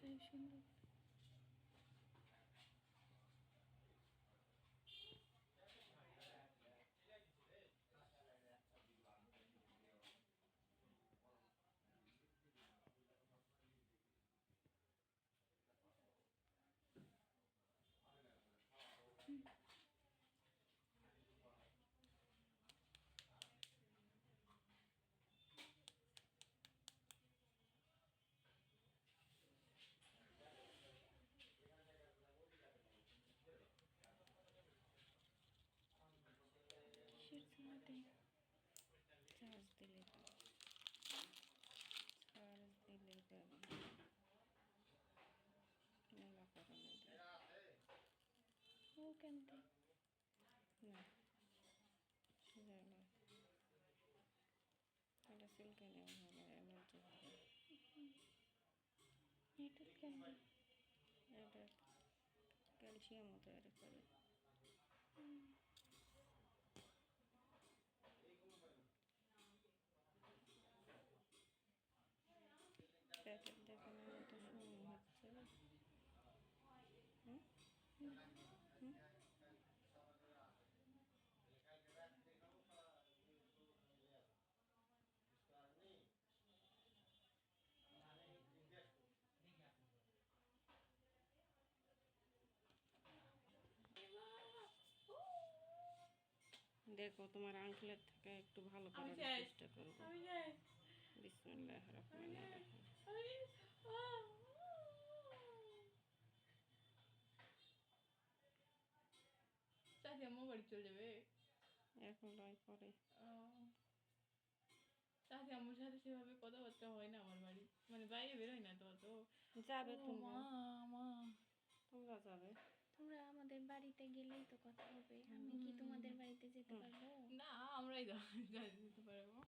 在训练 জন্য চার্জ দিলে চার্জ দিলে যাবে মেলা কারণে ও কেন না যাবে এটা সিল্কে নেওয়া হবে এটা কেন এটা করে দেখো তোমার আঙ্কেলের থেকে একটু ভালো করার চেষ্টা করব। আমি যাই। বিসমিল্লাহ রহমান রহিম। চাচি আমার বাড়ি চলে যাবে। এখন নয় পরে। চাচি আমার সাথে সেভাবে কথাবার্তা হয় না আমার বাড়ি। মানে বাইরে বেরোয় না তো অত যাবে তোমরা মা মা। তোমরা যাবে। তোমরা আমাদের বাড়িতে গেলেই তো কথা হবে। আমি কি তোমাদের বাড়িতে যেতে পারবো না আমরাই যাই যেতে পারবো